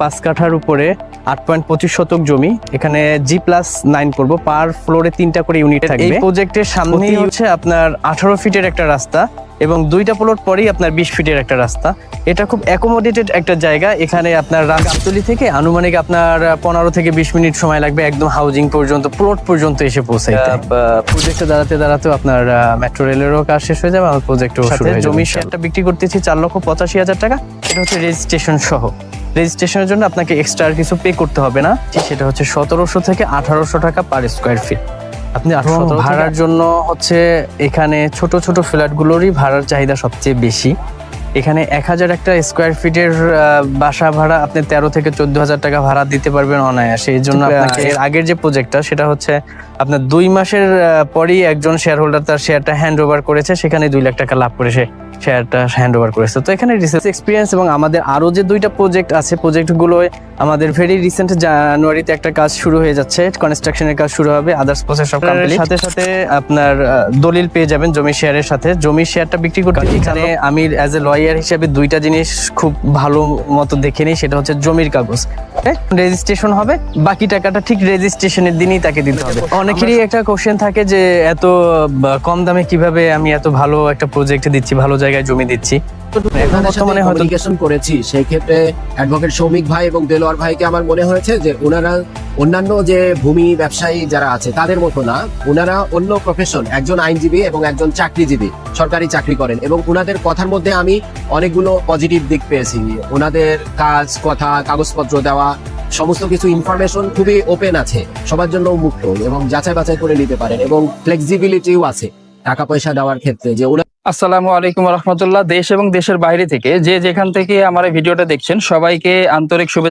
পাঁচ কাঠার উপরে আট পয়েন্ট পঁচিশ শতক জমি। এখানে জি প্লাস নাইন করব। পার ফ্লোরে তিনটা করে ইউনিট থাকবে। এই প্রজেক্টের সামনে হচ্ছে আপনার আঠারো ফিটের একটা রাস্তা এবং দুইটা প্লট পরেই আপনার বিশ ফিটের একটা রাস্তা। এটা খুব অ্যাকোমোডেটেড একটা জায়গা। এখানে আপনার গাবতলি থেকে আনুমানিক আপনার পনেরো থেকে বিশ মিনিট সময় লাগবে একদম হাউজিং পর্যন্ত প্লট পর্যন্ত এসে পৌঁছাইতে। প্রজেক্টে দাঁড়াতে দাঁড়াতেও আপনার মেট্রো রেলেরও কাজ শেষ হয়ে যাবে। আমার প্রজেক্টও জমি শেয়ারটা বিক্রি করতেছি চার লক্ষ পঁচাশি হাজার টাকা। এটা হচ্ছে রেজিস্ট্রেশন সহ। রেজিস্ট্রেশনের জন্য আপনাকে এক্সট্রা আর কিছু পে করতে হবে না। সেটা হচ্ছে সতেরোশো থেকে আঠারোশো টাকা পার স্কোয়ার ফিট। আপনি ভাড়ার জন্য হচ্ছে এখানে ছোট ছোট ফ্ল্যাটগুলোরই ভাড়ার চাহিদা সবচেয়ে বেশি। এখানে এক হাজার একটা স্কোয়ার ফিটের বাসা ভাড়া আপনি তেরো থেকে চোদ্দ হাজার টাকা ভাড়া দিতে পারবেন অনায়াসে। এই জন্য আপনাকে এর আগের যে প্রজেক্টটা সেটা হচ্ছে আপনার দুই মাসের পরই একজন শেয়ার হোল্ডার তার শেয়ারটা হ্যান্ড ওভার করেছে। সেখানে দুই লাখ টাকা লাভ করে সে শেয়ারটা হ্যান্ড ওভার করেছে। তো এখানে রিসার্চ এক্সপিরিয়েন্স এবং আমাদের আরও যে দুইটা প্রজেক্ট আছে প্রজেক্টগুলোয় আমাদের ভেরি রিসেন্ট জানুয়ারিতে একটা কাজ শুরু হয়ে যাচ্ছে। কনস্ট্রাকশনের কাজ শুরু হবে আদার্স প্রসেস সব কমপ্লিট সাথে সাথে আপনার দলিল পেয়ে যাবেন জমি শেয়ারের সাথে। জমি শেয়ারটা বিক্রি করতে এখানে আমি অ্যাজ এ লয়ার হিসেবে দুইটা জিনিস খুব ভালো মতো দেখে নিই সেটা হচ্ছে জমির কাগজ। রেজিস্ট্রেশন হবে, বাকি টাকাটা ঠিক রেজিস্ট্রেশনের দিনই তাকে দিতে হবে। অনেকেরই একটা কোশ্চেন থাকে যে এত কম দামে কীভাবে আমি এত ভালো একটা প্রজেক্ট দিচ্ছি, ভালো জায়গায় জমি দিচ্ছি? বর্তমানে কমিউনিকেশন করেছি সেই ক্ষেত্রে অ্যাডভোকেট সৌমিক ভাই এবং দেলোয়ার ভাইকে আমার মনে হয়েছে যে ওনারা অন্যান্য যে ভূমি ব্যবসায়ী যারা আছে তাদের মতো না ওনারা অন্য প্রফেশন একজন আইনজীবী এবং একজন চাকরিজীবী সরকারি চাকরি করেন এবং ওনাদের কথার মধ্যে আমি অনেকগুলো পজিটিভ দিক পেয়েছি। ওনাদের কাজ কথা কাগজপত্র দেওয়া সমস্ত কিছু ইনফরমেশন খুবই ওপেন আছে সবার জন্য মুক্ত এবং যাচাই বাছাই করে নিতে পারেন এবং ফ্লেক্সিবিলিটিও আছে টাকা পয়সা দেওয়ার ক্ষেত্রে যে ওনারা আসসালামু আলাইকুম রহমতুল্লাহ। দেশ এবং দেশের বাইরে থেকে যে যেখান থেকে আমার ভিডিওটা দেখছেন, সবাইকে আন্তরিক শুভেচ্ছা